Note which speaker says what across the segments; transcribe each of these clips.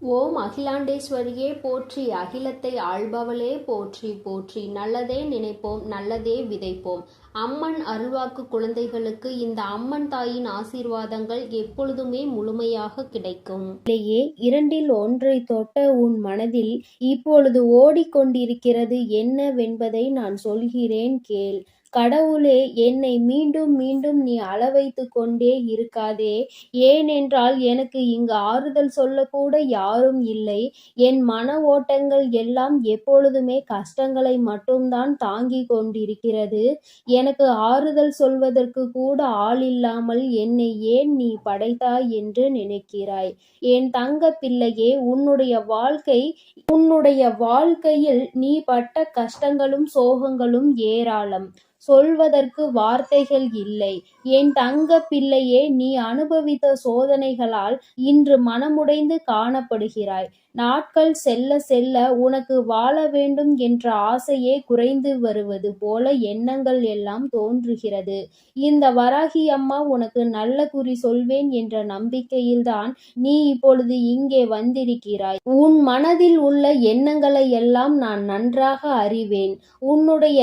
Speaker 1: ஓம் அகிலாண்டேஸ்வரியே போற்றி. அகிலத்தை ஆள்பவளே போற்றி போற்றி. நல்லதே நினைப்போம் நல்லதே விதைப்போம். அம்மன் அருள்வாக்கு குழந்தைகளுக்கு இந்த அம்மன் தாயின் ஆசீர்வாதங்கள் எப்பொழுதுமே முழுமையாக கிடைக்கும்.
Speaker 2: இல்லையே இரண்டில் ஒன்றை தொட்ட உன் மனதில் இப்பொழுது ஓடிக்கொண்டிருக்கிறது என்னவென்பதை நான் சொல்கிறேன் கேள். கடவுளே என்னை மீண்டும் மீண்டும் நீ அளவைத்து கொண்டே இருக்காதே. ஏனென்றால் எனக்கு இங்கு ஆறுதல் சொல்லக்கூட யாரும் இல்லை. என் மன ஓட்டங்கள் எல்லாம் எப்பொழுதுமே கஷ்டங்களை மட்டும்தான் தாங்கிக் கொண்டிருக்கிறது. எனக்கு ஆறுதல் சொல்வதற்கு கூட ஆள் இல்லாமல் என்னை ஏன் நீ படைத்தாய் என்று நினைக்கிறாய்? என் தங்க பிள்ளையே உன்னுடைய வாழ்க்கை உன்னுடைய வாழ்க்கையில் நீ பட்ட கஷ்டங்களும் சோகங்களும் ஏராளம். சொல்வதற்கு வார்த்தைகள் இல்லை. என் தங்க பிள்ளையே நீ அனுபவித்த சோதனைகளால் இன்று மனமுடைந்து காணப்படுகிறாய். நாட்கள் செல்ல செல்ல உனக்கு வாழ வேண்டும் என்ற ஆசையே குறைந்து வருவது போல எண்ணங்கள் எல்லாம் தோன்றுகிறது. இந்த வராகி அம்மா உனக்கு நல்ல குறி சொல்வேன் என்ற நம்பிக்கையில்தான் நீ இப்பொழுது இங்கே வந்திருக்கிறாய். உன் மனதில் உள்ள எண்ணங்களை எல்லாம் நான் நன்றாக அறிவேன். உன்னுடைய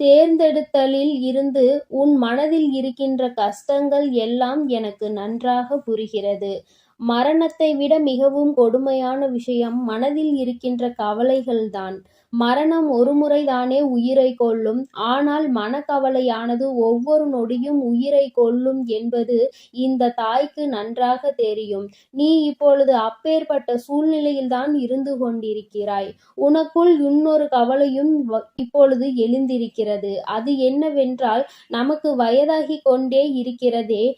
Speaker 2: தேர்ந்தெடுத்தலில் இருந்து உன் மனதில் இருக்கின்ற கஷ்டங்கள் எல்லாம் எனக்கு நன்றாக புரிகிறது. மரணத்தை விட மிகவும் கொடுமையான விஷயம் மனதில் இருக்கின்ற கவலைகள்தான். மரணம் ஒரு முறைதானே உயிரை கொல்லும். ஆனால் மனக்கவலையானது ஒவ்வொரு நொடியும் உயிரை கொல்லும் என்பது இந்த தாய்க்கு நன்றாக தெரியும். நீ இப்பொழுது அப்பேற்பட்ட சூழ்நிலையில்தான் இருந்து கொண்டிருக்கிறாய். உனக்குள் இன்னொரு கவலையும் வ- இப்பொழுது எழுந்திருக்கிறது. அது என்னவென்றால் நமக்கு வயதாகி கொண்டே இருக்கிறதே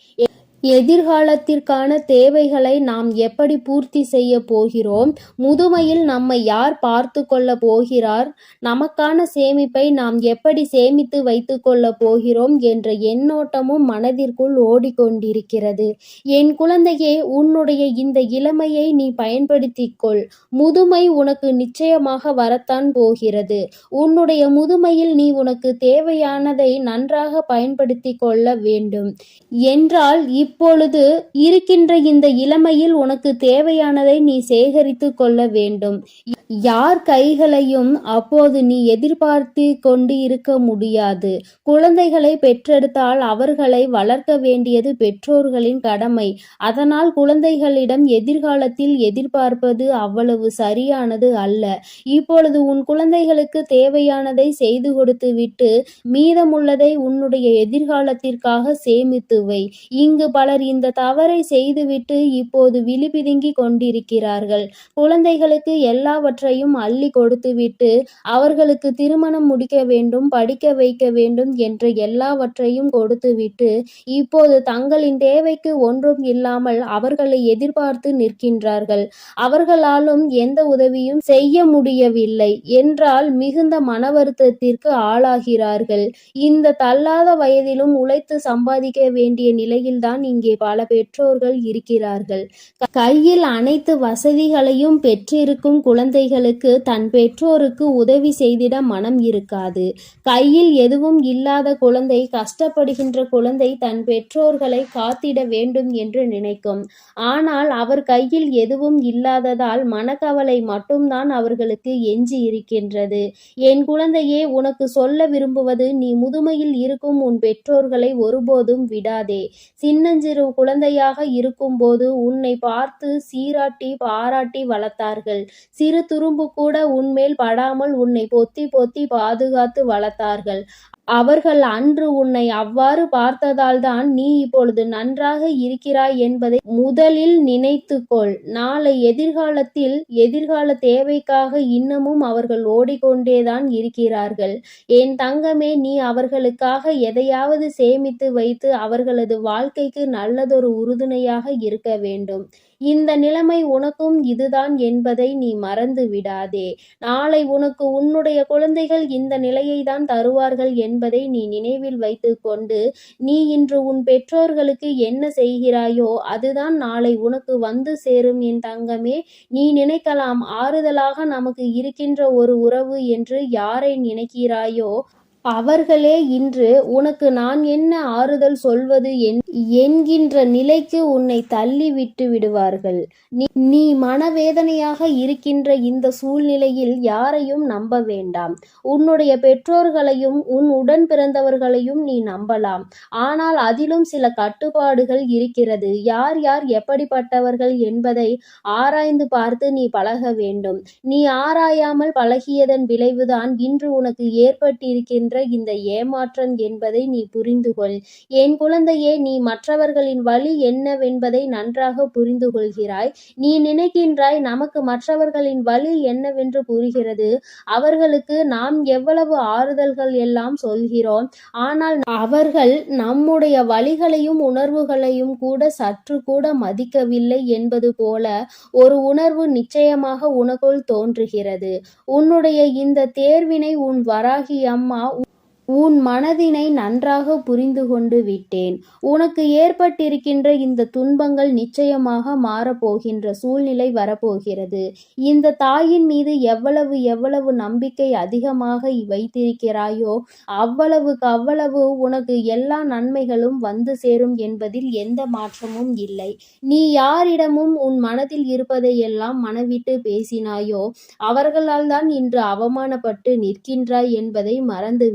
Speaker 2: எதிர்காலத்திற்கான தேவைகளை நாம் எப்படி பூர்த்தி செய்ய போகிறோம்? முதுமையில் நம்மை யார் பார்த்து கொள்ள போகிறார்? நமக்கான சேமிப்பை நாம் எப்படி சேமித்து வைத்து கொள்ள போகிறோம்? என்ற எண்ணோட்டமும் மனதிற்குள் ஓடிக்கொண்டிருக்கிறது. என் குழந்தையே உன்னுடைய இந்த இளமையை நீ பயன்படுத்திக்கொள் முதுமை உனக்கு நிச்சயமாக வரத்தான் போகிறது. உன்னுடைய முதுமையில் நீ உனக்கு தேவையானதை நன்றாக பயன்படுத்திக் கொள்ள வேண்டும். என்றால் இப் இப்பொழுது இருக்கின்ற இந்த இளமையில் உனக்கு தேவையானதை நீ சேகரித்து கொள்ள வேண்டும். யார் கைகளையும் அப்போது நீ எதிர்பார்த்து கொண்டு இருக்க முடியாது. குழந்தைகளை பெற்றெடுத்தால் அவர்களை வளர்க்க வேண்டியது பெற்றோர்களின் கடமை. அதனால் குழந்தைகளிடம் எதிர்காலத்தில் எதிர்பார்ப்பது அவ்வளவு சரியானது அல்ல. இப்பொழுது உன் குழந்தைகளுக்கு தேவையானதை செய்து கொடுத்து விட்டு மீதமுள்ளதை உன்னுடைய எதிர்காலத்திற்காக சேமித்து வை. இங்கு பலர் இந்த தவறை செய்துவிட்டு இப்போது விழிபிதுங்கி கொண்டிருக்கிறார்கள். குழந்தைகளுக்கு எல்லாவற்றையும் அள்ளி கொடுத்துவிட்டு அவர்களுக்கு திருமணம் முடிக்க வேண்டும் படிக்க வைக்க வேண்டும் என்ற எல்லாவற்றையும் கொடுத்துவிட்டு இப்போது தங்களின் தேவைக்கு ஒன்றும் இல்லாமல் அவர்களை எதிர்பார்த்து நிற்கின்றார்கள். அவர்களாலும் எந்த உதவியும் செய்ய முடியவில்லை என்றால் மிகுந்த மன வருத்தத்திற்கு ஆளாகிறார்கள். இந்த தள்ளாத வயதிலும் உழைத்து சம்பாதிக்க வேண்டிய நிலையில்தான் இங்கே பல பெற்றோர்கள் இருக்கிறார்கள். கையில் அனைத்து வசதிகளையும் பெற்றிருக்கும் குழந்தைகளுக்கு தன் பெற்றோருக்கு உதவி செய்திட மனம் இருக்காது. கையில் எதுவும் இல்லாத குழந்தை கஷ்டப்படுகின்ற குழந்தை தன் பெற்றோர்களை காத்திட வேண்டும் என்று நினைக்கும். ஆனால் அவர் கையில் எதுவும் இல்லாததால் மனக்கவலை மட்டும்தான் அவர்களுக்கு எஞ்சி இருக்கின்றது. என் குழந்தையே உனக்கு சொல்ல விரும்புவது நீ முதுமையில் இருக்கும் உன் பெற்றோர்களை ஒருபோதும் விடாதே. சின்னஞ்சிறு குழந்தையாக இருக்கும்போது உன்னை பார்த்து சீராட்டி பாராட்டி வளர்த்தார்கள். சிறு துரும்பு கூட உன்மேல் படாமல் உன்னை பொத்தி பொத்தி பாதுகாத்து வளர்த்தார்கள். அவர்கள் அன்று உன்னை அவ்வாறு பார்த்ததால்தான் நீ இப்பொழுது நன்றாக இருக்கிறாய் என்பதை முதலில் நினைத்துக்கொள். நாளை எதிர்காலத்தில் எதிர்கால தேவைக்காக இன்னமும் அவர்கள் ஓடிக்கொண்டேதான் இருக்கிறார்கள். என் தங்கமே நீ அவர்களுக்காக எதையாவது சேமித்து வைத்து அவர்களது வாழ்க்கைக்கு நல்லதொரு உறுதுணையாக இருக்க வேண்டும். இந்த நிலைமை உனக்கும் இதுதான் என்பதை நீ மறந்து விடாதே. நாளை உனக்கு உன்னுடைய குழந்தைகள் இந்த நிலையை தான் தருவார்கள் என்பதை நீ நினைவில் வைத்துக்கொண்டு நீ இன்று உன் பெற்றோர்களுக்கு என்ன செய்கிறாயோ அதுதான் நாளை உனக்கு வந்து சேரும் என் தங்கமே. நீ நினைக்கலாம் ஆறுதலாக நமக்கு இருக்கின்ற ஒரு உறவு என்று யாரை நினைக்கிறாயோ அவர்களே இன்று உனக்கு நான் என்ன ஆறுதல் சொல்வது என்- என்கின்ற நிலைக்கு உன்னை தள்ளி விட்டு விடுவார்கள். நீ நீ மனவேதனையாக இருக்கின்ற இந்த சூழ்நிலையில் யாரையும் நம்ப வேண்டாம். உன்னுடைய பெற்றோர்களையும் உன் உடன் பிறந்தவர்களையும் நீ நம்பலாம். ஆனால் அதிலும் சில கட்டுப்பாடுகள் இருக்கிறது. யார் யார் எப்படிப்பட்டவர்கள் என்பதை ஆராய்ந்து பார்த்து நீ பழக வேண்டும். நீ ஆராயாமல் பழகியதன் விளைவுதான் இன்று உனக்கு ஏற்பட்டிருக்கின்ற இந்த ஏமாற்றம் என்பதை நீ புரிந்து கொள் என் குழந்தையே நீ மற்றவர்களின் வழி என்னவென்பதை நன்றாக புரிந்து கொள்கிறாய் நீ நினைக்கின்றாய் நமக்கு மற்றவர்களின் வழி என்னவென்று புரிகிறது. அவர்களுக்கு நாம் எவ்வளவு ஆறுதல்கள் எல்லாம் சொல்கிறோம். ஆனால் அவர்கள் நம்முடைய வழிகளையும் உணர்வுகளையும் கூட சற்று கூட மதிக்கவில்லை என்பது போல ஒரு உணர்வு நிச்சயமாக உனக்குள் தோன்றுகிறது. உன்னுடைய இந்த தேர்வினை உன் வராகி அம்மா உன் மனதினை நன்றாக புரிந்து கொண்டு விட்டேன். உனக்கு ஏற்பட்டிருக்கின்ற இந்த துன்பங்கள் நிச்சயமாக மாறப்போகின்ற சூழ்நிலை வரப்போகிறது. இந்த தாயின் மீது எவ்வளவு எவ்வளவு நம்பிக்கை அதிகமாக வைத்திருக்கிறாயோ அவ்வளவுக்கு அவ்வளவு உனக்கு எல்லா நன்மைகளும் வந்து சேரும் என்பதில் எந்த மாற்றமும் இல்லை. நீ யாரிடமும் உன் மனதில் இருப்பதையெல்லாம் மனவிட்டு பேசினாயோ அவர்களால் தான் இன்று அவமானப்பட்டு நிற்கின்றாய் என்பதை மறந்து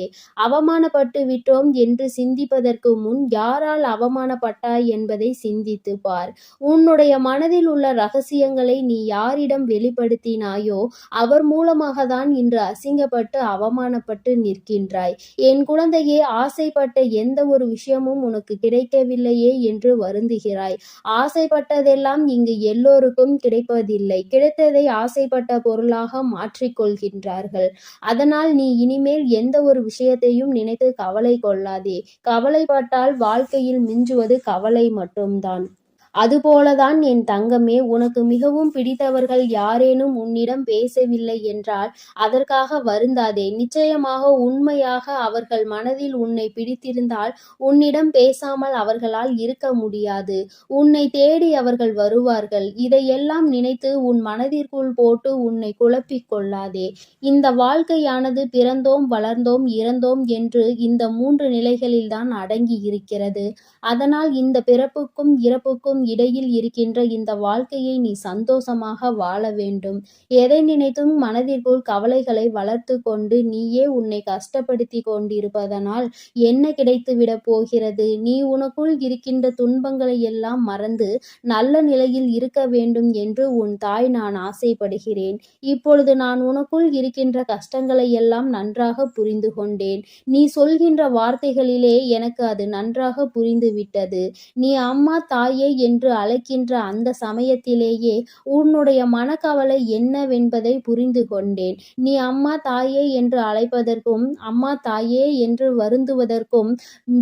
Speaker 2: விடாதே அவமானப்பட்டு விட்டோம் என்று சிந்திப்பதற்கு முன் யாரால் அவமானப்பட்டாய் என்பதை சிந்தித்து பார். உன்னுடைய மனதில் உள்ள ரகசியங்களை நீ யாரிடம் வெளிப்படுத்தினாயோ அவர் மூலமாக தான் இன்று அசிங்கப்பட்டு அவமானப்பட்டு நிற்கின்றாய். என் குழந்தையே ஆசைப்பட்ட எந்த ஒரு விஷயமும் உனக்கு கிடைக்கவில்லையே என்று வருந்துகிறாய். ஆசைப்பட்டதெல்லாம் இங்கு எல்லோருக்கும் கிடைப்பதில்லை. கிடைத்ததை ஆசைப்பட்ட பொருளாக மாற்றிக்கொள்கின்றார்கள். அதனால் நீ இனிமேல் எந்த ஒரு விஷயத்தையும் நினைத்து கவலை கொள்ளாதே. கவலைப்பட்டால் வாழ்க்கையில் மிஞ்சுவது கவலை மட்டும்தான். அதுபோலதான் என் தங்கமே உனக்கு மிகவும் பிடித்தவர்கள் யாரேனும் உன்னிடம் பேசவில்லை என்றால் அதற்காக வருந்தாதே. நிச்சயமாக உண்மையாக அவர்கள் மனதில் உன்னை பிடித்திருந்தால் உன்னிடம் பேசாமல் அவர்களால் இருக்க முடியாது. உன்னை தேடி அவர்கள் வருவார்கள். இதையெல்லாம் நினைத்து உன் மனதிற்குள் போட்டு உன்னை குழப்பிக் கொள்ளாதே. இந்த வாழ்க்கையானது பிறந்தோம் வளர்ந்தோம் இறந்தோம் என்று இந்த மூன்று நிலைகளில்தான் அடங்கி இருக்கிறது அதனால் இந்த பிறப்புக்கும் இறப்புக்கும் இடையில் இருக்கின்ற இந்த வாழ்க்கையை நீ சந்தோஷமாக வாழ வேண்டும். எதை நினைத்தும் மனதிற்குள் கவலைகளை வளர்த்து கொண்டு நீயே உன்னை கஷ்டப்படுத்தி கொண்டிருப்பதனால் என்ன கிடைத்துவிட போகிறது? நீ உனக்குள் இருக்கின்ற துன்பங்களை எல்லாம் மறந்து நல்ல நிலையில் இருக்க வேண்டும் என்று உன் தாய் நான் ஆசைப்படுகிறேன். இப்பொழுது நான் உனக்குள் இருக்கின்ற கஷ்டங்களை எல்லாம் நன்றாக புரிந்து கொண்டேன். நீ சொல்கின்ற வார்த்தைகளிலே எனக்கு அது நன்றாக புரிந்துவிட்டது. நீ அம்மா தாயே என்று அழைக்கின்ற அந்த சமயத்திலேயே உன்னுடைய மனக்கவலை என்னவென்பதை புரிந்து கொண்டேன். நீ அம்மா தாயே என்று அழைப்பதற்கும் அம்மா தாயே என்று வருந்துவதற்கும்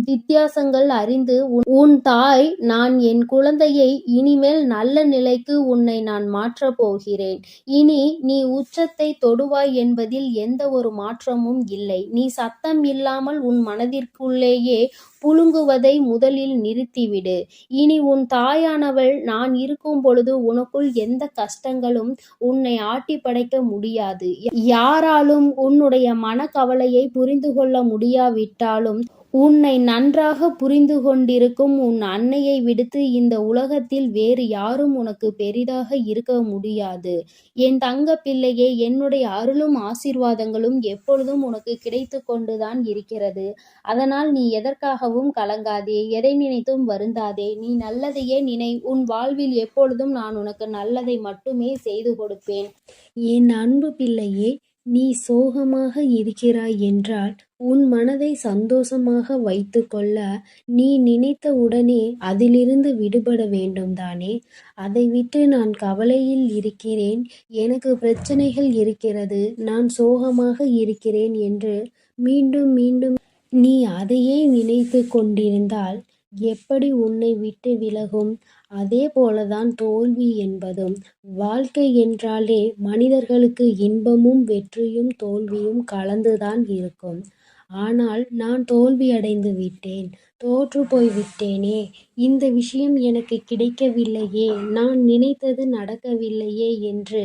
Speaker 2: வித்தியாசங்கள் அறிந்து உன்- உன் தாய் நான் என் குழந்தையை இனிமேல் நல்ல நிலைக்கு உன்னை நான் மாற்றப் போகிறேன். இனி நீ உச்சத்தை தொடுவாய் என்பதில் எந்த ஒரு மாற்றமும் இல்லை. நீ சத்தம் இல்லாமல் உன் மனதிற்குள்ளேயே புழுங்குவதை முதலில் நிறுத்திவிடு. இனி உன் தாயானவள் நான் இருக்கும் பொழுது உனக்குள் எந்த கஷ்டங்களும் உன்னை ஆட்டி படைக்க முடியாது. யாராலும் உன்னுடைய மனக்கவலையை புரிந்து கொள்ள முடியாவிட்டாலும் உன்னை நன்றாக புரிந்து கொண்டிருக்கும் உன் அன்னையை விடுத்து இந்த உலகத்தில் வேறு யாரும் உனக்கு பெரிதாக இருக்க முடியாது. என் தங்க பிள்ளையே என்னுடைய அருளும் ஆசீர்வாதங்களும் எப்பொழுதும் உனக்கு கிடைத்து கொண்டுதான் இருக்கிறது. அதனால் நீ எதற்காகவும் கலங்காதே எதை நினைத்தும் வருந்தாதே. நீ நல்லதையே நினை உன் வாழ்வில் எப்பொழுதும் நான் உனக்கு நல்லதை மட்டுமே செய்து கொடுப்பேன். என் அன்பு பிள்ளையே நீ சோகமாக இருக்கிறாய் என்றால் உன் மனதை சந்தோஷமாக வைத்துக்கொள்ள நீ நினைத்த உடனே அதிலிருந்து விடுபட வேண்டும் தானே? அதை விட்டு நான் கவலையில் இருக்கிறேன். எனக்கு பிரச்சனைகள் இருக்கிறது. நான் சோகமாக இருக்கிறேன் என்று மீண்டும் மீண்டும் நீ அதையே நினைத்து கொண்டிருந்தால் எப்படி உன்னை விட்டு விலகும்? அதே போலதான் தோல்வி என்பதும் வாழ்க்கை என்றாலே மனிதர்களுக்கு இன்பமும் வெற்றியும் தோல்வியும் கலந்துதான் இருக்கும். ஆனால் நான் தோல்வியடைந்து விட்டேன். தோற்று போய்விட்டேனே இந்த விஷயம் எனக்கு கிடைக்கவில்லையே. நான் நினைத்தது நடக்கவில்லையே என்று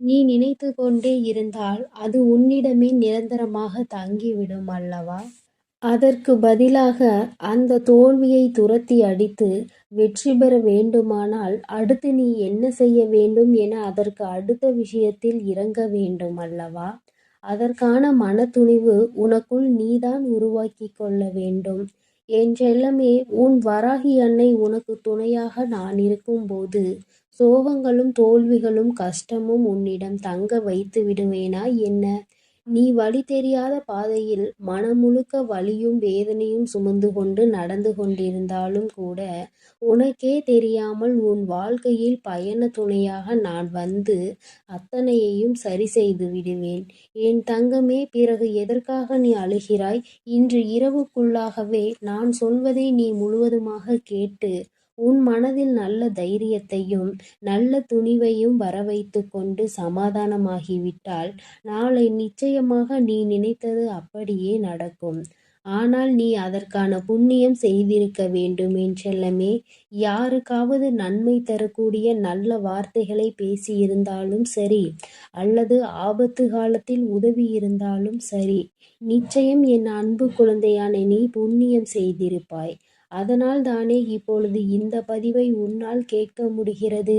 Speaker 2: நீ நினைத்து கொண்டே இருந்தால் அது உன்னிடமே நிரந்தரமாக தங்கிவிடும் அல்லவா? அதற்கு பதிலாக அந்த தோல்வியை துரத்தி அடித்து வெற்றி பெற வேண்டுமானால் அடுத்து நீ என்ன செய்ய வேண்டும் என அதற்கு அடுத்த விஷயத்தில் இறங்க வேண்டும் அல்லவா? அதற்கான மனத்துணிவு உனக்குள் நீதான் உருவாக்கி கொள்ள வேண்டும். என் செல்லமே உன் வராகி அன்னை உனக்கு துணையாக நான் இருக்கும்போது சோகங்களும் தோல்விகளும் கஷ்டமும் உன்னிடம் தங்க வைத்து விடுவேனா என்ன? நீ வழி தெரியாத பாதையில் மனமுழுக்க வலியும் வேதனையும் சுமந்து கொண்டு நடந்து கொண்டிருந்தாலும் கூட உனக்கே தெரியாமல் உன் வாழ்க்கையில் பயண துணையாக நான் வந்து அத்தனையையும் சரி செய்து விடுவேன். என் தங்கமே பிறகு எதற்காக நீ அழுகிறாய்? இன்று இரவுக்குள்ளாகவே நான் சொல்வதை நீ முழுவதுமாக கேட்டு உன் மனதில் நல்ல தைரியத்தையும் நல்ல துணிவையும் வரவைத்து கொண்டு சமாதானமாகிவிட்டால் நாளை நிச்சயமாக நீ நினைத்தது அப்படியே நடக்கும். ஆனால் நீ அதற்கான புண்ணியம் செய்திருக்க வேண்டும் என் செல்லமே. யாருக்காவது நன்மை தரக்கூடிய நல்ல வார்த்தைகளை பேசியிருந்தாலும் சரி அல்லது ஆபத்து காலத்தில் உதவி இருந்தாலும் சரி நிச்சயம் என் அன்பு குழந்தையான நீ புண்ணியம் செய்திருப்பாய். அதனால் தானே இப்பொழுது இந்த பதிவை உன்னால் கேட்க முடிகிறது?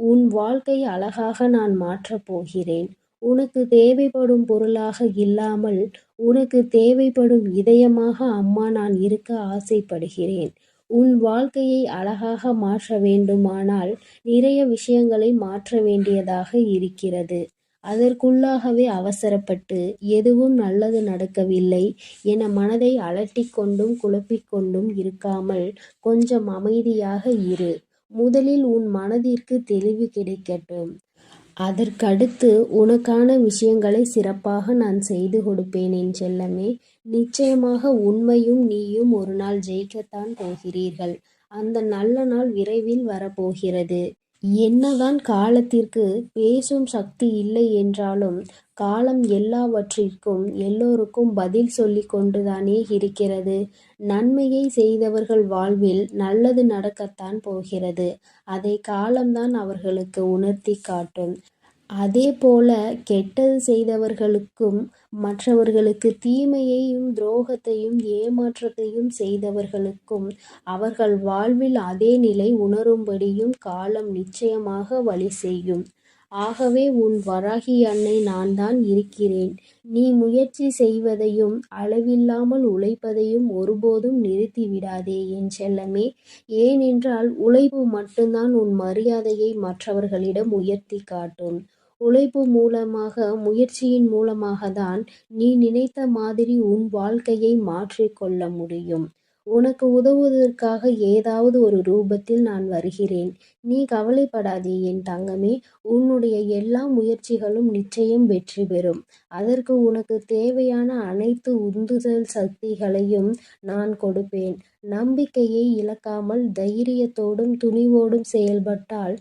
Speaker 2: உன் வாழ்க்கை அழகாக நான் மாற்றப் போகிறேன். உனக்கு தேவைப்படும் பொருளாக இல்லாமல் உனக்கு தேவைப்படும் இதயமாக அம்மா நான் இருக்க ஆசைப்படுகிறேன். உன் வாழ்க்கையை அழகாக மாற்ற வேண்டுமானால் நிறைய விஷயங்களை மாற்ற வேண்டியதாக இருக்கிறது. அதற்குள்ளாகவே அவசரப்பட்டு எதுவும் நல்லது நடக்கவில்லை என மனதை அலட்டிக் கொண்டும் குழப்பிக் கொண்டும் இருக்காமல் கொஞ்சம் அமைதியாக இரு. முதலில் உன் மனதிற்கு தெளிவு கிடைக்கட்டும். அதற்கடுத்து உனக்கான விஷயங்களை சிறப்பாக நான் செய்து கொடுப்பேன் என் செல்லமே. நிச்சயமாக உண்மையும் நீயும் ஒரு நாள் ஜெயிக்கத்தான் போகிறீர்கள். அந்த நல்ல நாள் விரைவில் வரப்போகிறது. என்னதான் காலத்திற்கு பேசும் சக்தி இல்லை என்றாலும் காலம் எல்லாவற்றிற்கும் எல்லோருக்கும் பதில் சொல்லி கொண்டுதானே இருக்கிறது. நன்மையை செய்தவர்கள் வாழ்வில் நல்லது நடக்கத்தான் போகிறது. அதை காலம்தான் அவர்களுக்கு உணர்த்தி காட்டும். அதே போல கெட்டது செய்தவர்களுக்கும் மற்றவர்களுக்கு தீமையையும் துரோகத்தையும் ஏமாற்றத்தையும் செய்தவர்களுக்கும் அவர்கள் வாழ்வில் அதே நிலை உணரும்படியும் காலம் நிச்சயமாக வழி செய்யும். ஆகவே உன் வராகி அன்னை நான் தான் இருக்கிறேன். நீ முயற்சி செய்வதையும் அளவில்லாமல் உழைப்பதையும் ஒருபோதும் நிறுத்திவிடாதே என் செல்லமே. ஏனென்றால் உழைப்பு மட்டும்தான் உன் மரியாதையை மற்றவர்களிடம் உயர்த்தி காட்டும். உழைப்பு மூலமாக முயற்சியின் மூலமாக தான் நீ நினைத்த மாதிரி உன் வாழ்க்கையை மாற்றிக்கொள்ள முடியும். உனக்கு உதவுவதற்காக ஏதாவது ஒரு ரூபத்தில் நான் வருகிறேன். நீ கவலைப்படாதே என் தங்கமே. உன்னுடைய எல்லா முயற்சிகளும் நிச்சயம் வெற்றி பெறும். அதற்கு உனக்கு தேவையான அனைத்து உந்துதல் சக்திகளையும் நான் கொடுப்பேன். நம்பிக்கையை இழக்காமல் தைரியத்தோடும் துணிவோடும் செயல்பட்டால்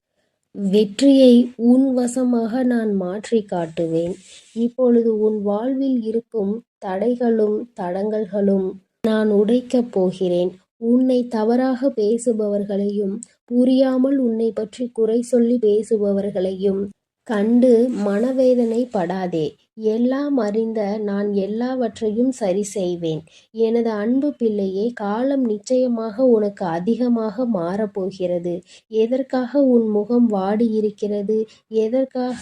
Speaker 2: வெற்றியை உன் வசமாக நான் மாற்றி காட்டுவேன். இப்பொழுது உன் வாழ்வில் இருக்கும் தடைகளும் தடங்கல்களும் நான் உடைக்கப் போகிறேன். உன்னை தவறாக பேசுபவர்களையும் புரியாமல் உன்னை பற்றி குறை சொல்லி பேசுபவர்களையும் கண்டு மனவேதனை படாதே எல்லாம் அறிந்த நான் எல்லாவற்றையும் சரி செய்வேன். எனது அன்பு பிள்ளையே காலம் நிச்சயமாக உனக்கு அதிகமாக மாறப்போகிறது. எதற்காக உன் முகம் வாடியிருக்கிறது? எதற்காக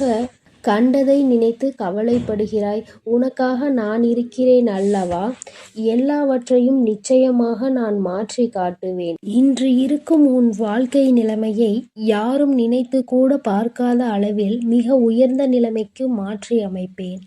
Speaker 2: கண்டதை நினைத்து கவலைப்படுகிறாய். உனக்காக நான் இருக்கிறேன் அல்லவா? எல்லாவற்றையும் நிச்சயமாக நான் மாற்றி காட்டுவேன். இன்று இருக்கும் உன் வாழ்க்கை நிலைமையை யாரும் நினைத்து கூட பார்க்காத அளவில் மிக உயர்ந்த நிலைமைக்கு மாற்றி அமைப்பேன்.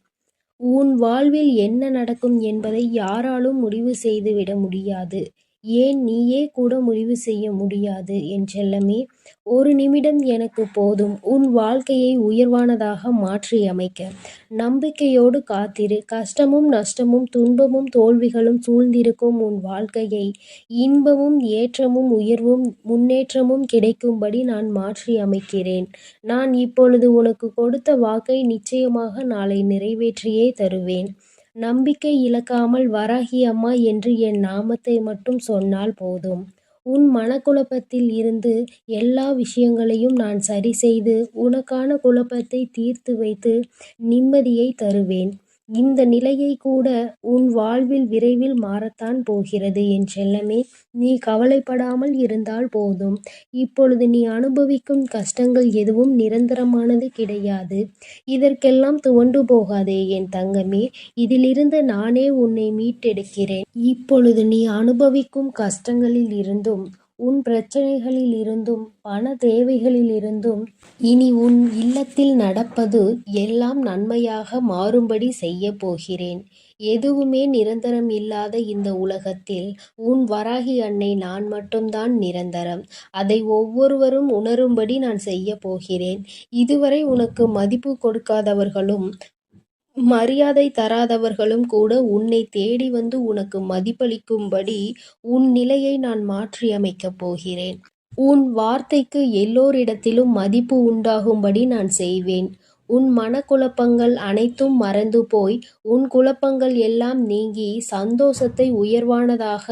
Speaker 2: உன் வாழ்வில் என்ன நடக்கும் என்பதை யாராலும் முடிவு செய்துவிட முடியாது. ஏன் நீயே கூட முடிவு செய்ய முடியாது? என் செல்லமே ஒரு நிமிடம் எனக்கு போதும். உன் வாழ்க்கையை உயர்வானதாக மாற்றி அமைக்க. நம்பிக்கையோடு காத்திரு. கஷ்டமும் நஷ்டமும் துன்பமும் தோல்விகளும் சூழ்ந்திருக்கும் உன் வாழ்க்கையை. இன்பமும் ஏற்றமும் உயர்வும் முன்னேற்றமும் கிடைக்கும்படி நான் மாற்றி அமைக்கிறேன். நான் இப்பொழுது உனக்கு கொடுத்த வாக்கை நிச்சயமாக நாளை நிறைவேற்றியே தருவேன். நம்பிக்கை இழக்காமல் வராகி அம்மா என்று என் நாமத்தை மட்டும் சொன்னால் போதும். உன் மனக்குழப்பத்தில் இருந்து எல்லா விஷயங்களையும் நான் சரி செய்து உனக்கான குழப்பத்தை தீர்த்து வைத்து நிம்மதியை தருவேன். இந்த நிலையை கூட உன் வாழ்வில் விரைவில் மாறத்தான் போகிறது. என் செல்லமே நீ கவலைப்படாமல் இருந்தால் போதும். இப்பொழுது நீ அனுபவிக்கும் கஷ்டங்கள் எதுவும் நிரந்தரமானது கிடையாது. இதற்கெல்லாம் துவண்டு போகாதே என் தங்கமே. இதிலிருந்து நானே உன்னை மீட்டெடுக்கிறேன். இப்பொழுது நீ அனுபவிக்கும் கஷ்டங்களில் இருந்தும் உன் பிரச்சனைகளில் இருந்தும் பண தேவைகளில் இருந்தும் இனி உன் இல்லத்தில் நடப்பது எல்லாம் நன்மையாக மாறும்படி செய்ய போகிறேன். எதுவுமே நிரந்தரம் இல்லாத இந்த உலகத்தில் உன் வராகி அன்னை நான் மட்டும்தான் நிரந்தரம். அதை ஒவ்வொருவரும் உணரும்படி நான் செய்ய போகிறேன். இதுவரை உனக்கு மதிப்பு கொடுக்காதவர்களும் மரியாதை தராதவர்களும் கூட உன்னை தேடி வந்து உனக்கு மதிப்பளிக்கும்படி உன் நிலையை நான் மாற்றியமைக்கப் போகிறேன். உன் வார்த்தைக்கு எல்லோரிடத்திலும் மதிப்பு உண்டாகும்படி நான் செய்வேன். உன் மனக்குழப்பங்கள் அனைத்தும் மறந்து போய் உன் குழப்பங்கள் எல்லாம் நீங்கி சந்தோஷத்தை உயர்வானதாக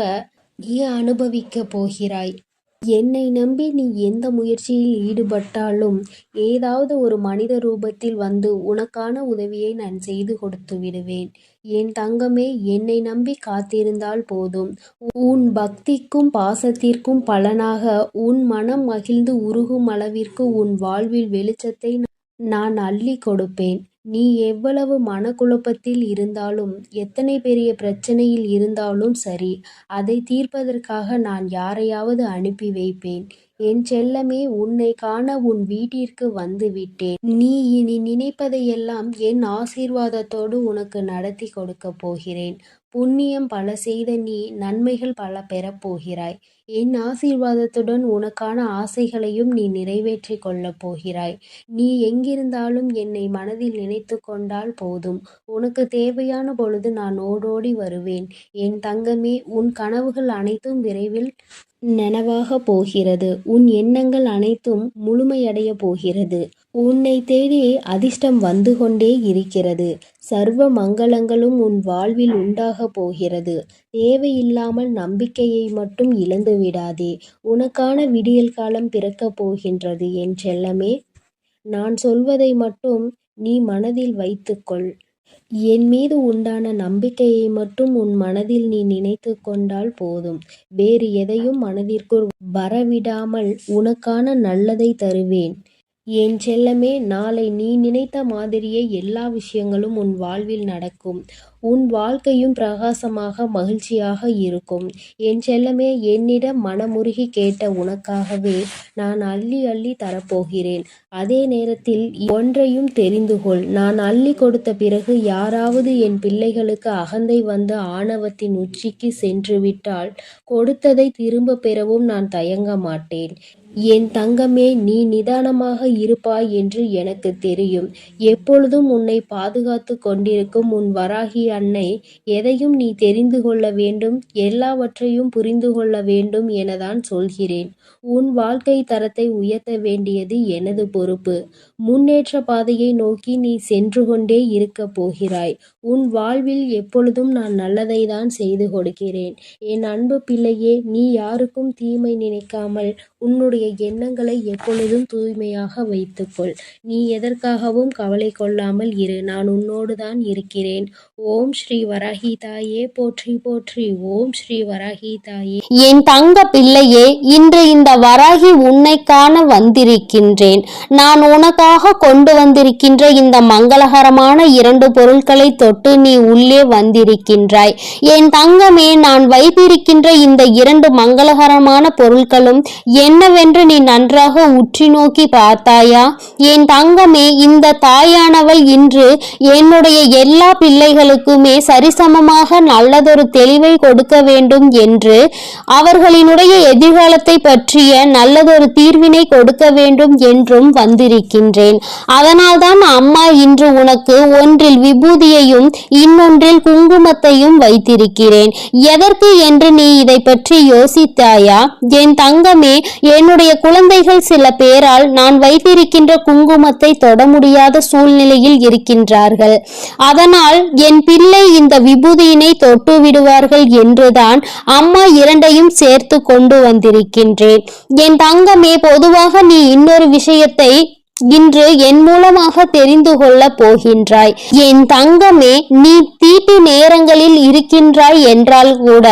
Speaker 2: நீ அனுபவிக்கப் போகிறாய். என்னை நம்பி நீ எந்த முயற்சியில் ஈடுபட்டாலும் ஏதாவது ஒரு மனித ரூபத்தில் வந்து உனக்கான உதவியை நான் செய்து கொடுத்து விடுவேன். என் தங்கமே என்னை நம்பி காத்திருந்தால் போதும். உன் பக்திக்கும் பாசத்திற்கும் பலனாக உன் மனம் மகிழ்ந்து உருகும் அளவிற்கு உன் வாழ்வில் வெளிச்சத்தை நான் அள்ளி கொடுப்பேன். நீ எவ்வளவு மனக்குழப்பத்தில் இருந்தாலும் எத்தனை பெரிய பிரச்சனையில் இருந்தாலும் சரி அதை தீர்ப்பதற்காக நான் யாரையாவது அனுப்பி வைப்பேன். என் செல்லமே உன்னை காண உன் வீட்டிற்கு வந்து விட்டேன். நீ இனி நினைப்பதையெல்லாம் என் ஆசீர்வாதத்தோடு உனக்கு நடத்தி கொடுக்கப் போகிறேன். புண்ணியம் பல செய்த நீ நன்மைகள் பல பெறப் போகிறாய். என் ஆசீர்வாதத்துடன் உனக்கான ஆசைகளையும் நீ நிறைவேற்றிக் கொள்ளப் போகிறாய். நீ எங்கிருந்தாலும் என்னை மனதில் நினைத்து கொண்டால் போதும். உனக்கு தேவையான பொழுது நான் ஓடோடி வருவேன். என் தங்கமே உன் கனவுகள் அனைத்தும் விரைவில் நனவாக போகிறது. உன் எண்ணங்கள் அனைத்தும் முழுமையடைய போகிறது. உன்னை தேடி அதிர்ஷ்டம் வந்து கொண்டே இருக்கிறது. சர்வ மங்களங்களும் உன் வாழ்வில் உண்டாக போகிறது. தேவையில்லாமல் நம்பிக்கையை மட்டும் இழந்து விடாதே. உனக்கான விடியல் காலம் பிறக்கப் போகின்றது என் செல்லமே. நான் சொல்வதை மட்டும் நீ மனதில் வைத்துக்கொள் என் மீது உண்டான நம்பிக்கையை மட்டும் உன் மனதில் நீ நினைத்து கொண்டால் போதும். வேறு எதையும் மனதிற்குள் வரவிடாமல் உனக்கான நல்லதை தருவேன். என் செல்லமே நாளை நீ நினைத்த மாதிரியே எல்லா விஷயங்களும் உன் வாழ்வில் நடக்கும். உன் வாழ்க்கையும் பிரகாசமாக மகிழ்ச்சியாக இருக்கும். என் செல்லமே என்னிடம் மனமுருகி கேட்ட உனக்காகவே நான் அள்ளி அள்ளி தரப்போகிறேன். அதே நேரத்தில் ஒன்றையும் தெரிந்து கொள். நான் அள்ளி கொடுத்த பிறகு யாராவது என் பிள்ளைகளுக்கு அகந்தை வந்து ஆணவத்தின் உச்சிக்கு சென்று விட்டால் கொடுத்ததை திரும்ப பெறவும் நான் தயங்க மாட்டேன். என் தங்கமே நீ நிதானமாக இருப்பாய் என்று எனக்கு தெரியும். எப்பொழுதும் உன்னை பாதுகாத்து கொண்டிருக்கும் உன் வராகி அன்னை எதையும் நீ தெரிந்து கொள்ள வேண்டும் எல்லாவற்றையும் புரிந்து கொள்ள வேண்டும் எனதான் சொல்கிறேன். உன் வாழ்க்கை தரத்தை உயர்த்த வேண்டியது எனது பொறுப்பு. முன்னேற்ற பாதையை நோக்கி நீ சென்று கொண்டே இருக்கப் போகிறாய். உன் வாழ்வில் எப்பொழுதும் நான் நல்லதை தான் செய்து கொடுக்கிறேன். என் அன்பு பிள்ளையே நீ யாருக்கும் தீமை நினைக்காமல் உன்னுடைய எண்ணங்களை எப்பொழுதும் தூய்மையாக வைத்துக்கொள். நீ எதற்காகவும் கவலை கொள்ளாமல் இரு. நான் உன்னோடு தான் இருக்கிறேன். ஓம் ஸ்ரீ வராகி தாயே போற்றி போற்றி. ஓம் ஸ்ரீ வராகி தாயே
Speaker 1: என் தங்க பிள்ளையே இன்று இந்த வராகி உன்னை காண வந்திருக்கின்றேன். நான் உனக்காக கொண்டு வந்திருக்கின்ற இந்த மங்களகரமான இரண்டு பொருட்களை தொட்டு நீ உள்ளே வந்திருக்கின்றாய். என் தங்கமே நான் வைத்திருக்கின்ற இந்த இரண்டு மங்களகரமான பொருட்களும் என்னவென்று நீ நன்றாக உற்றி நோக்கி பார்த்தாயா? என் தங்கமே இந்த தாயானவள் இன்று என்னுடைய எல்லா பிள்ளைகளுக்குமே சரிசமமாக நல்லதொரு தெளிவை கொடுக்க வேண்டும் என்று அவர்களினுடைய எதிர்காலத்தை பற்றிய நல்லதொரு தீர்வினை கொடுக்க வேண்டும் என்றும் வந்திருக்கின்றேன். அதனால்தான் அம்மா இன்று உனக்கு ஒன்றில் விபூதியையும் இன்னொன்றில் குங்குமத்தையும் வைத்திருக்கிறேன். எதற்கு என்று நீ இதை பற்றி யோசித்தாயா? என் தங்கமே என்னுடைய குழந்தைகள் சில பேரால் நான் வைத்திருக்கின்ற குங்குமத்தை தொட முடியாத சூழ்நிலையில் இருக்கின்றார்கள். அதனால் என் பிள்ளை இந்த விபூதியினை தொட்டு விடுவார்கள் என்றுதான் அம்மா இரண்டையும் சேர்த்து கொண்டு வந்திருக்கின்றேன். என் தங்கமே பொதுவாக நீ இன்னொரு விஷயத்தை இன்று என் மூலமாக தெரிந்து கொள்ள போகின்றாய். என் தங்கமே நீ தீட்டு நேரங்களில் இருக்கின்றாய் என்றால் கூட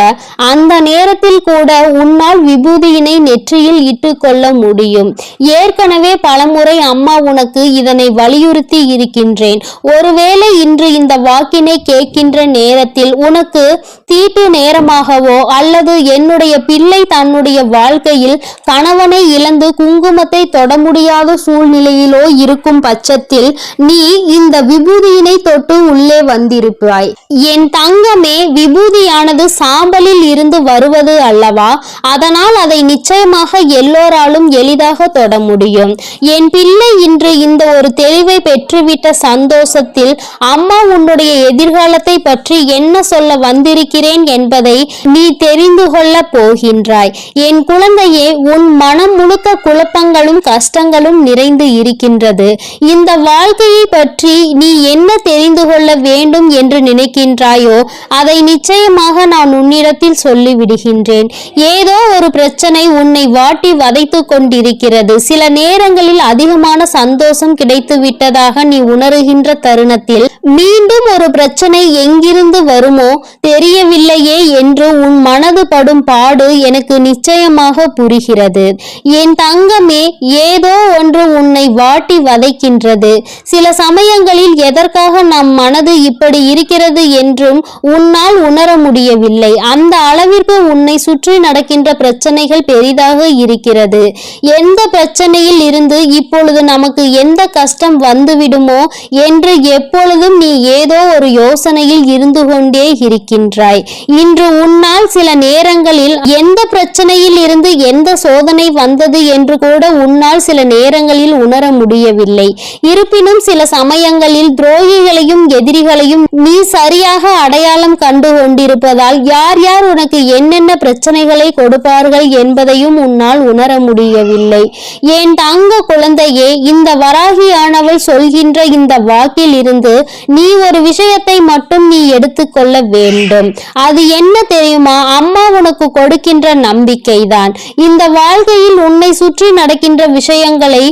Speaker 1: அந்த நேரத்தில் கூட உன்னால் விபூதியினை நெற்றியில் இட்டுக்கொள்ள முடியும். ஏற்கனவே பலமுறை அம்மா உனக்கு இதனை வலியுறுத்தி இருக்கின்றேன். ஒருவேளை இன்று இந்த வாக்கினை கேட்கின்ற நேரத்தில் உனக்கு தீட்டு நேரமாகவோ அல்லது என்னுடைய பிள்ளை தன்னுடைய வாழ்க்கையில் கணவனை இழந்து குங்குமத்தை தொட முடியாத சூழ்நிலையிலோ இருக்கும் பட்சத்தில் நீ இந்த விபூதியினை தொட்டு உள்ளே வந்திருப்பாய். என் தங்கமே விபூதியானது சாம்பலில் இருந்து வருவது அல்லவா? அதனால் அதை நிச்சயமாக எல்லோராலும் எளிதாக தொட முடியும். என் பிள்ளை இன்று இந்த ஒரு தெளிவை பெற்றுவிட்ட சந்தோஷத்தில் அம்மா உன்னுடைய எதிர்காலத்தை பற்றி என்ன சொல்ல வந்திருக்கிறேன் என்பதை நீ தெரிந்து கொள்ள போகின்றாய். என் குழந்தையே உன் மனம் முழுக்க குழப்பங்களும் கஷ்டங்களும் நிறைந்து இரு இருக்கின்றது இந்த வாழ்க்கையை பற்றி நீ என்ன தெரிந்து கொள்ள வேண்டும் என்று நினைக்கின்றாயோ அதை நிச்சயமாக நான் உன்னிடத்தில் சொல்லிவிடுகின்றேன். ஏதோ ஒரு பிரச்சனை உன்னை வாட்டி வதைத்து கொண்டிருக்கிறது. சில நேரங்களில் அதிகமான சந்தோஷம் கிடைத்து விட்டதாக நீ உணர்கின்ற தருணத்தில் மீண்டும் ஒரு பிரச்சனை எங்கிருந்து வருமோ தெரியவில்லையே என்று உன் மனது படும் பாடு எனக்கு நிச்சயமாக புரிகிறது. என் தங்கமே ஏதோ ஒன்று உன்னை வாட்டி வதைக்கின்றது. சில சமயங்களில் எதற்காக நம் மனது இப்படி இருக்கிறது என்றும் உன்னால் உணர முடியவில்லை. அந்த அளவிற்கு உன்னை சுற்றி நடக்கின்ற பிரச்சனைகள் பெரிதாக இருக்கிறது. எந்த பிரச்சனையில் இருந்து இப்பொழுது நமக்கு எந்த கஷ்டம் வந்துவிடுமோ என்று எப்பொழுதும் நீ ஏதோ ஒரு யோசனையில் இருந்து கொண்டே இருக்கின்றாய். இன்று உன்னால் சில நேரங்களில் எந்த பிரச்சனையில் இருந்து எந்த சோதனை வந்தது என்று கூட உன்னால் சில நேரங்களில் உணர முடியவில்லை இருப்பினும் சில சமயங்களில் துரோகிகளையும் எதிரிகளையும் நீ சரியாக அடையாளம் கண்டு கொண்டிருப்பதால் யார் யார் உனக்கு என்னென்ன பிரச்சனைகளை கொடுப்பார்கள் என்பதையும் உன்னால் உணர முடியவில்லை. என் தங்க குழந்தையே இந்த வராகியானவள் சொல்கின்ற இந்த வாக்கில் இருந்து நீ ஒரு விஷயத்தை மட்டும் நீ எடுத்துக்கொள்ள வேண்டும். அது என்ன தெரியுமா? அம்மா உனக்கு கொடுக்கின்ற நம்பிக்கைதான். இந்த வாழ்க்கையில் உன்னை சுற்றி நடக்கின்ற விஷயங்களை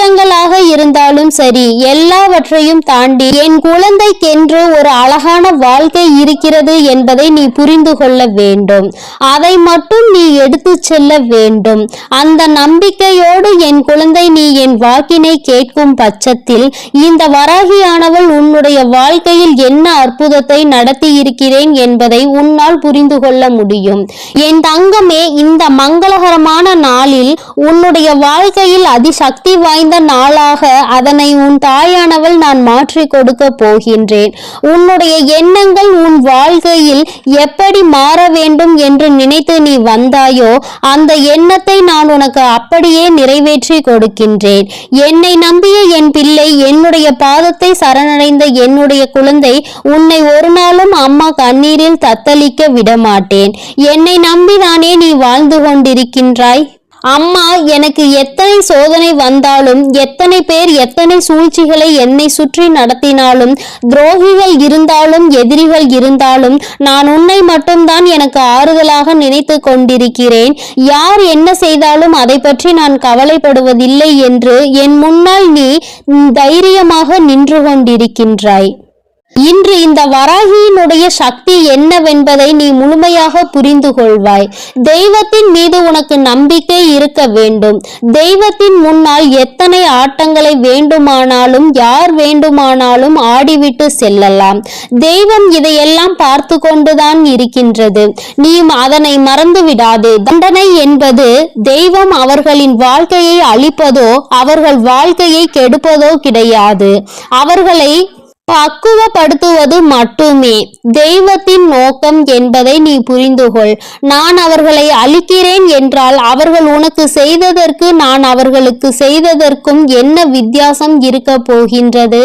Speaker 1: கஷ்டங்களாக இருந்தாலும் சரி எல்லாவற்றையும் தாண்டி என் குழந்தைக்கென்று ஒரு அழகான வாழ்க்கை இருக்கிறது என்பதை நீ புரிந்து கொள்ள வேண்டும். அதை மட்டும் நீ எடுத்து செல்ல வேண்டும். அந்த நம்பிக்கையோடு என் குழந்தை நீ என் வாக்கினை கேட்கும் பட்சத்தில் இந்த வராகியானவள் உன்னுடைய வாழ்க்கையில் என்ன அற்புதத்தை நடத்தி இருக்கிறேன் என்பதை உன்னால் புரிந்து கொள்ள முடியும். என் தங்கமே இந்த மங்களகரமான நாளில் உன்னுடைய வாழ்க்கையில் அதிசக்தி வாய்ந்த நாளாக அதனை உன் தாயானவள் நான் மாற்றி கொடுக்க போகின்றேன். உன்னுடைய எண்ணங்கள் உன் வாழ்க்கையில் எப்படி மாற வேண்டும் என்று நினைத்து நீ வந்தாயோ அந்த எண்ணத்தை நான் உனக்கு அப்படியே நிறைவேற்றி கொடுக்கின்றேன். என்னை நம்பிய என் பிள்ளை என்னுடைய பாதத்தை சரணடைந்த என்னுடைய குழந்தை உன்னை ஒரு நாளும் அம்மா கண்ணீரில் தத்தளிக்க விடமாட்டேன். என்னை நம்பிதானே நீ வாழ்ந்து கொண்டிருக்கின்றாய்? அம்மா எனக்கு எத்தனை சோதனை வந்தாலும் எத்தனை பேர் எத்தனை சூழ்ச்சிகளை என்னை சுற்றி நடத்தினாலும் துரோகிகள் இருந்தாலும் எதிரிகள் இருந்தாலும் நான் உன்னை மட்டும்தான் எனக்கு ஆறுதலாக நினைத்து கொண்டிருக்கிறேன். யார் என்ன செய்தாலும் அதை பற்றி நான் கவலைப்படுவதில்லை என்று என் முன்னால் நீ தைரியமாக நின்று கொண்டிருக்கின்றாய். இன்று இந்த வராகியினுடைய சக்தி என்னவென்பதை நீ முழுமையாக புரிந்து கொள்வாய் தெய்வத்தின் மீது உனக்கு நம்பிக்கை இருக்க வேண்டும். தெய்வத்தின் முன்னால் எத்தனை ஆட்டங்களை வேண்டுமானாலும் யார் வேண்டுமானாலும் ஆடிவிட்டு செல்லலாம். தெய்வம் இதையெல்லாம் பார்த்து கொண்டுதான் இருக்கின்றது. நீ அதனை மறந்து விடாதே தண்டனை என்பது தெய்வம் அவர்களின் வாழ்க்கையை அழிப்பதோ அவர்கள் வாழ்க்கையை கெடுப்பதோ கிடையாது. அவர்களை பக்குவப்படுத்துவது மட்டுமே. தெய்வத்தின் நோக்கம் என்பதை நீ புரிந்து கொள் நான் அவர்களை அழிக்கிறேன் என்றால் அவர்கள் உனக்கு செய்ததற்கு நான் அவர்களுக்கு செய்ததற்கும் என்ன வித்தியாசம் இருக்க போகின்றது?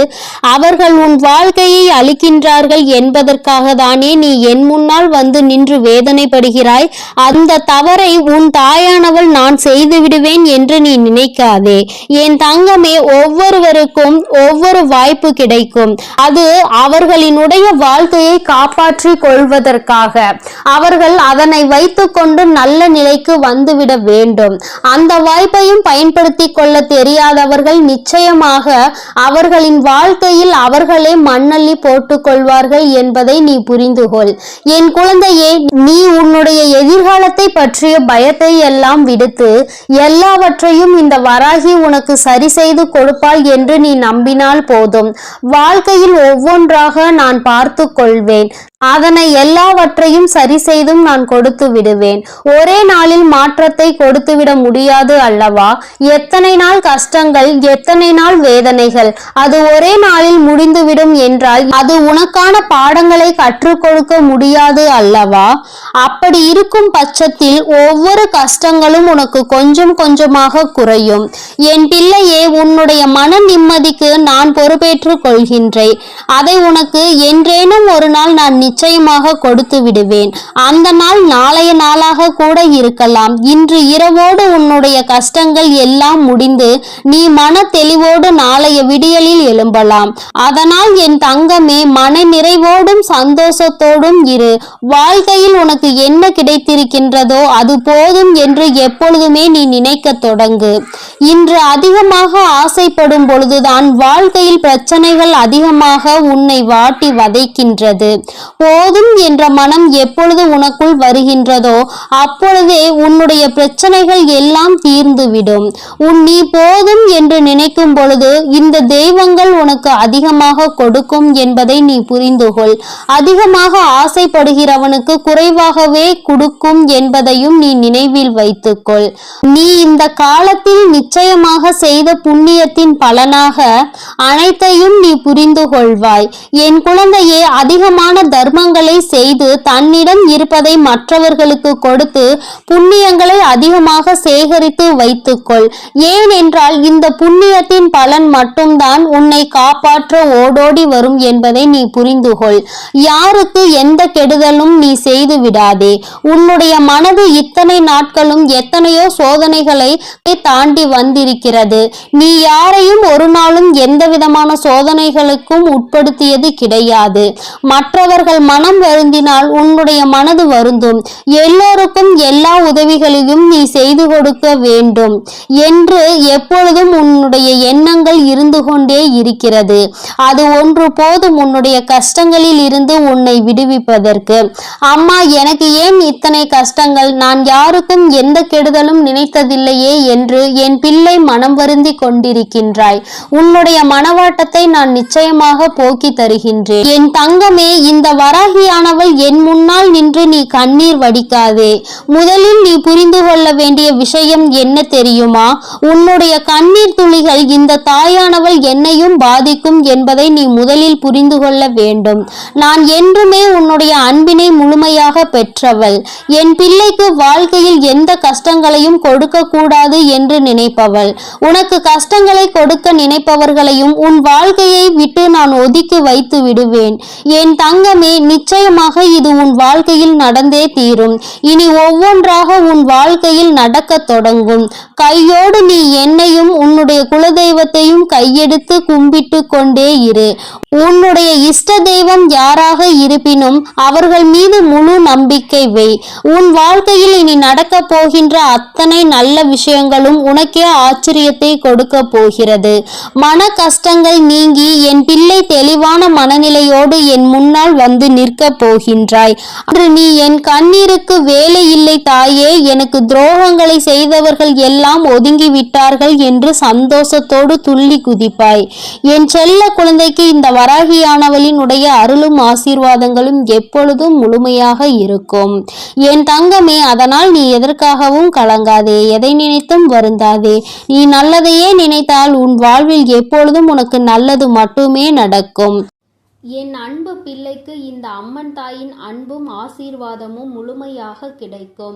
Speaker 1: அவர்கள் உன் வாழ்க்கையை அழிக்கின்றார்கள் என்பதற்காக தானே நீ என் முன்னால் வந்து நின்று வேதனைப்படுகிறாய்? அந்த தவறை உன் தாயானவள் நான் செய்து விடுவேன் என்று நீ நினைக்காதே. என் தங்கமே ஒவ்வொருவருக்கும் ஒவ்வொரு வாய்ப்பு கிடைக்கும். அது அவர்களினுடைய வாழ்க்கையை காப்பாற்றிக் கொள்வதற்காக. அவர்கள் அதனை வைத்துக்கொண்டு நல்ல நிலைக்கு வந்துவிட வேண்டும். அந்த வாய்ப்பையும் பயன்படுத்திக் கொள்ள தெரியாதவர்கள் நிச்சயமாக அவர்களின் வாழ்க்கையில் அவர்களே மண்ணள்ளி போட்டுக் கொள்வார்கள் என்பதை நீ புரிந்து கொள் என் குழந்தையே நீ உன்னுடைய எதிர்காலத்தை பற்றிய பயத்தை எல்லாம் விடுத்து எல்லாவற்றையும் இந்த வராகி உனக்கு சரி செய்து கொடுப்பாள் என்று நீ நம்பினால் போதும். வாழ்க்கையில் ஒவ்வொன்றாக நான் பார்த்து கொள்வேன் அதனை எல்லாவற்றையும் சரி செய்தும் நான் கொடுத்து விடுவேன். ஒரே நாளில் மாற்றத்தை கொடுத்துவிட முடியாது அல்லவா? எத்தனை நாள் கஷ்டங்கள் எத்தனை நாள் வேதனைகள்? அது ஒரே நாளில் முடிந்துவிடும் என்றால் அது உனக்கான பாடங்களை கற்றுக் கொடுக்க முடியாது அல்லவா? அப்படி இருக்கும் பட்சத்தில் ஒவ்வொரு கஷ்டங்களும் உனக்கு கொஞ்சம் கொஞ்சமாக குறையும். என் பிள்ளையே உன்னுடைய மன நிம்மதிக்கு நான் பொறுப்பேற்றுக் கொள்கின்றேன். அதை உனக்கு என்றேனும் ஒரு நாள் நான் நிச்சயமாக கொடுத்து விடுவேன். அந்த நாள் நாளைய நாளாக கூட இருக்கலாம். இன்று இரவோடு உன்னுடைய கஷ்டங்கள் எல்லாம் முடிந்து நீ மன தெளிவோடு நாளைய விடியலில் எழும்பலாம். அதனால் என் தங்கமே மன நிறைவோடும் சந்தோஷத்தோடும் இரு. வாழ்க்கையில் உனக்கு என்ன கிடைத்திருக்கின்றதோ அது போதும் என்று எப்பொழுதுமே நீ நினைக்க தொடங்கு. இன்று அதிகமாக ஆசைப்படும் பொழுதுதான் வாழ்க்கையில் பிரச்சனைகள் அதிகமாக உன்னை வாட்டி வதைக்கின்றது. போதும் என்ற மனம் எப்பொழுது உனக்குள் வருகின்றதோ அப்பொழுதே உன்னுடைய பிரச்சனைகள் எல்லாம் தீர்ந்துவிடும். உன் நீ போதும் என்று நினைக்கும் பொழுது இந்த தெய்வங்கள் உனக்கு அதிகமாக கொடுக்கும் என்பதை நீ புரிந்து கொள் அதிகமாக ஆசைப்படுகிறவனுக்கு குறைவாகவே கொடுக்கும் என்பதையும் நீ நினைவில் வைத்துக்கொள். நீ இந்த காலத்தில் நிச்சயமாக செய்த புண்ணியத்தின் பலனாக அனைத்தையும் நீ புரிந்து கொள்வாய் என் குழந்தையே அதிகமான கர்மங்களை செய்து தன்னிடம் இருப்பதை மற்றவர்களுக்கு கொடுத்து புண்ணியங்களை அதிகமாக சேகரித்து வைத்துக்கொள். ஏனென்றால் இந்த புண்ணியத்தின் பலன் மட்டும்தான் உன்னை காப்பாற்ற ஓடோடி வரும் என்பதை நீ புரிந்துகொள். யாருக்கு எந்த கெடுதலும் நீ செய்து விடாதே. உன்னுடைய மனது இத்தனை நாட்களும் எத்தனையோ சோதனைகளை தாண்டி வந்திருக்கிறது. நீ யாரையும் ஒரு நாளும் எந்த விதமான சோதனைகளுக்கும் உட்படுத்தியது கிடையாது. மற்றவர்கள் மனம் வருந்தினால் உன்னுடைய மனது வருந்தும். எல்லோருக்கும் எல்லா உதவிகளையும் நீ செய்து கொடுக்க வேண்டும் என்று எப்பொழுதும் உன்னுடைய எண்ணங்கள் இருந்து கொண்டே இருக்கிறது. அது ஒன்று போதும் உன்னுடைய கஷ்டங்களில் இருந்து உன்னை விடுவிப்பதற்கு. அம்மா எனக்கு ஏன் இத்தனை கஷ்டங்கள்? நான் யாருக்கும் எந்த கெடுதலும் நினைத்ததில்லையே என்று என் பிள்ளை மனம் வருந்தி கொண்டிருக்கின்றாய். உன்னுடைய மனவாட்டத்தை நான் நிச்சயமாக போக்கி தருகின்றேன். என் தங்கமே இந்த வராகியானவள் என் முன்னால் நின்று நீ கண்ணீர் வடிக்காதே. முதலில் நீ புரிந்து கொள்ள வேண்டிய விஷயம் என்ன தெரியுமா? உன்னுடைய கண்ணீர் துளிகள் இந்த தாயானவள் என்னையும் பாதிக்கும் என்பதை நீ முதலில் புரிந்து கொள்ள வேண்டும். நான் என்றுமே உன்னுடைய அன்பினை முழுமையாக பெற்றவள். என் பிள்ளைக்கு வாழ்க்கையில் எந்த கஷ்டங்களையும் கொடுக்க கூடாது என்று நினைப்பவள். உனக்கு கஷ்டங்களை கொடுக்க நினைப்பவர்களையும் உன் வாழ்க்கையை விட்டு நான் ஒதுக்கி வைத்து விடுவேன். என் தங்கமே நிச்சயமாக இது உன் வாழ்க்கையில் நடந்தே தீரும். இனி ஒவ்வொன்றாக உன் வாழ்க்கையில் நடக்கத் தொடங்கும். கையோடு நீ என்னையும் உன்னுடைய குலதெய்வத்தையும் கையெடுத்து கும்பிட்டு கொண்டே இரு. உன்னுடைய இஷ்ட தெய்வம் யாராக இருப்பினும் அவர்கள் மீது முழு நம்பிக்கை வை. உன் வாழ்க்கையில் இனி நடக்கப் போகின்ற அத்தனை நல்ல விஷயங்களும் உனக்கே ஆச்சரியத்தை கொடுக்க போகிறது. மன கஷ்டங்கள் நீங்கி என் பிள்ளை தெளிவான மனநிலையோடு என் முன்னால் வந்து நிற்கப் போகின்றாய். அன்று நீ என் கண்ணீருக்கு வேலை இல்லை தாயே எனக்கு துரோகங்களை செய்தவர்கள் எல்லாம் ஒதுங்கி விட்டார்கள் என்று சந்தோஷத்தோடு துள்ளி குதிப்பாய். என் செல்ல குழந்தைக்கு இந்த வராகியானவளின் உடைய அருளும் ஆசீர்வாதங்களும் எப்பொழுதும் முழுமையாக இருக்கும். என் தங்கமே அதனால் நீ எதற்காகவும் கலங்காதே எதை நினைத்தும் வருந்தாதே. நீ நல்லதையே நினைத்தால் உன் வாழ்வில் எப்பொழுதும் உனக்கு நல்லது மட்டுமே நடக்கும்.
Speaker 2: என் அன்பு பிள்ளைக்கு இந்த அம்மன் தாயின் அன்பும் ஆசீர்வாதமும் முழுமையாக கிடைக்கும்.